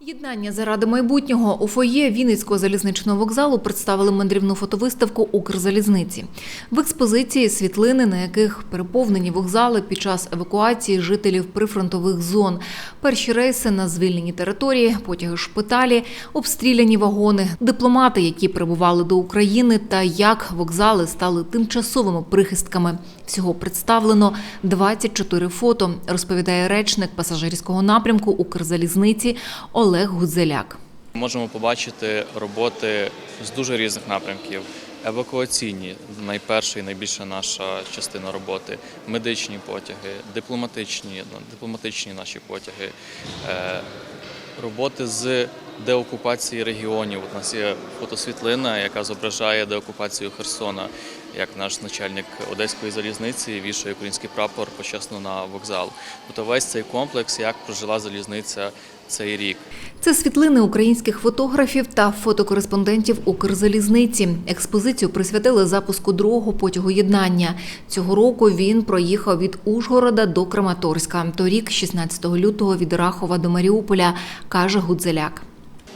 Єднання заради майбутнього у фоє Вінницького залізничного вокзалу представили мандрівну фотовиставку Укрзалізниці. В експозиції світлини, на яких переповнені вокзали під час евакуації жителів прифронтових зон. Перші рейси на звільнені території, потяги шпиталі, обстріляні вагони, дипломати, які прибували до України, та як вокзали стали тимчасовими прихистками. Всього представлено 24 фото, розповідає речник пасажирського напрямку Укрзалізниці Олег Гудзеляк. Можемо побачити роботи з дуже різних напрямків. Евакуаційні найперша і найбільша наша частина роботи, медичні потяги, дипломатичні, дипломатичні наші потяги, е, роботи з деокупації регіонів. У нас є фотосвітлина, яка зображає деокупацію Херсона, як наш начальник Одеської залізниці вішає український прапор почесно на вокзал. Тобто весь цей комплекс, як прожила залізниця цей рік. Це світлини українських фотографів та фотокореспондентів Укрзалізниці. Експозицію присвятили запуску другого потягу єднання. Цього року він проїхав від Ужгорода до Краматорська. Торік, 16 лютого, від Рахова до Маріуполя, каже Гудзеляк.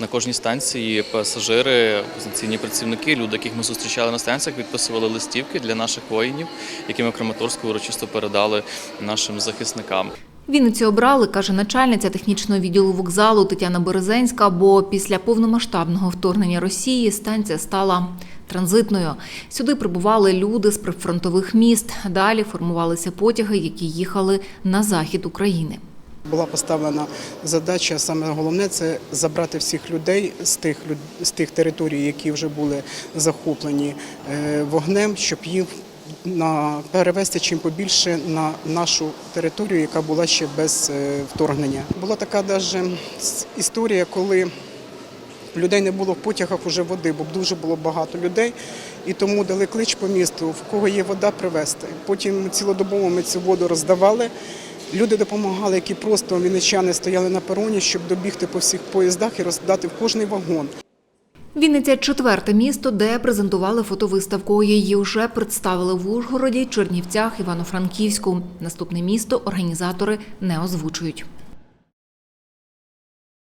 На кожній станції пасажири, станційні працівники, люди, яких ми зустрічали на станціях, підписували листівки для наших воїнів, які ми в Краматорську урочисто передали нашим захисникам. Вінницю обрали, каже начальниця технічного відділу вокзалу Тетяна Березенська, бо після повномасштабного вторгнення Росії станція стала транзитною. Сюди прибували люди з прифронтових міст. Далі формувалися потяги, які їхали на захід України. Була поставлена задача, саме головне це забрати всіх людей з тих з тих територій, які вже були захоплені е, вогнем, щоб їх на перевести чим побільше на нашу територію, яка була ще без е, вторгнення. Була така даже історія, коли людей не було в потягах уже води, бо дуже було багато людей, і тому дали клич по місту, в кого є вода, привезти. Потім цілодобово ми цю воду роздавали. Люди допомагали, які просто вінничани стояли на пероні, щоб добігти по всіх поїздах і роздати в кожний вагон. Вінниця четверте місто, де презентували фотовиставку. Її вже представили в Ужгороді, Чернівцях, Івано-Франківську. Наступне місто організатори не озвучують.